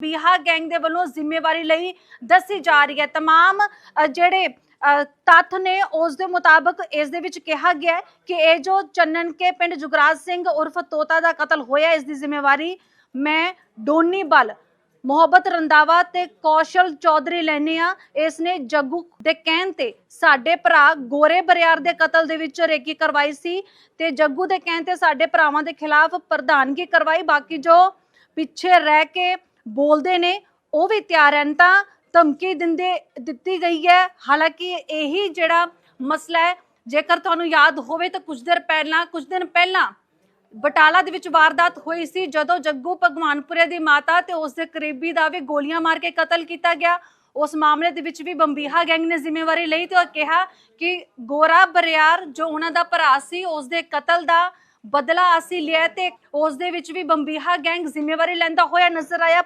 ਬੀਹਾ gang ਦੇ ਵੱਲੋਂ ਜ਼ਿੰਮੇਵਾਰੀ ਲਈ ਦੱਸੀ ਜਾ ਰਹੀ ਹੈ तमाम ਅ, ਜਿਹੜੇ ਅ, ਤੱਥ ਨੇ ਉਸ ਦੇ ਮੁਤਾਬਕ ਇਸ ਦੇ ਵਿੱਚ ਕਿਹਾ ਗਿਆ ਹੈ ਕਿ ਇਹ ਜੋ ਚੰਨਨ ਕੇ ਪਿੰਡ ਜੁਗਰਾਜ ਸਿੰਘ ਉਰਫ ਤੋਤਾ ਦਾ ਕਤਲ ਹੋਇਆ ਇਸ ਦੀ ਜ਼ਿੰਮੇਵਾਰੀ ਮੈਂ ਡੋਨੀ ਬਲ ਮੁਹੱਬਤ ਰੰਦਾਵਾ ਤੇ ਕੌਸ਼ਲ ਚੌਧਰੀ ਲੈਨੇ ਆ ਇਸ ਨੇ ਜੱਗੂ ਦੇ ਕਹਿਣ ਤੇ ਸਾਡੇ ਭਰਾ ਗੋਰੇ ਬਰਿਆਰ ਦੇ ਕਤਲ ਦੇ ਵਿੱਚ ਰੇਕੀ ਕਰਵਾਈ ਸੀ ਤੇ ਜੱਗੂ ਦੇ ਕਹਿਣ ਤੇ ਸਾਡੇ ਭਰਾਵਾਂ ਦੇ ਖਿਲਾਫ ਪ੍ਰਧਾਨਗੀ ਕਰਵਾਈ ਬਾਕੀ ਜੋ ਪਿੱਛੇ ਰਹਿ ਕੇ ਬੋਲਦੇ ਨੇ, ਉਹ ਵੀ ਤਿਆਰ ਹਨ ਤਾਂ ਧਮਕੀ ਦਿੰਦੇ, ਦਿੱਤੀ ਗਈ ਹੈ। ਹਾਲਾਂਕਿ ਇਹੀ ਜਿਹੜਾ ਮਸਲਾ ਹੈ, ਜੇਕਰ ਤੁਹਾਨੂੰ ਯਾਦ ਹੋਵੇ ਤਾਂ ਕੁਝ ਦਿਨ ਪਹਿਲਾਂ, ਕੁਝ ਦਿਨ ਪਹਿਲਾਂ ਬਟਾਲਾ ਦੇ ਵਿੱਚ ਵਾਰਦਾਤ ਹੋਈ ਸੀ, ਜਦੋਂ ਜੱਗੂ ਭਗਵਾਨਪੁਰੇ ਦੀ ਮਾਤਾ ਤੇ ਉਸ ਦੇ ਕਰੀਬੀ ਦਾ ਵੀ ਗੋਲੀਆਂ ਮਾਰ ਕੇ ਕਤਲ ਕੀਤਾ ਗਿਆ। ਉਸ ਮਾਮਲੇ ਦੇ ਵਿੱਚ ਵੀ ਬੰਬੀਹਾ ਗੈਂਗ ਨੇ ਜ਼ਿੰਮੇਵਾਰੀ ਲਈ ਤੇ ਉਹ ਕਿਹਾ ਕਿ ਗੋਰਾ ਬਰਿਆਰ ਜੋ ਉਹਨਾਂ ਦਾ ਭਰਾ ਸੀ, ਉਸ ਦੇ ਕਤਲ ਦਾ ਬਦਲਾ ਅਸੀਂ ਲਿਆ ਤੇ ਉਸ ਦੇ ਵਿੱਚ ਵੀ ਬੰਬੀਹਾ ਗੈਂਗ ਜ਼ਿੰਮੇਵਾਰੀ ਲੈਂਦਾ ਹੋਇਆ ਨਜ਼ਰ ਆਇਆ।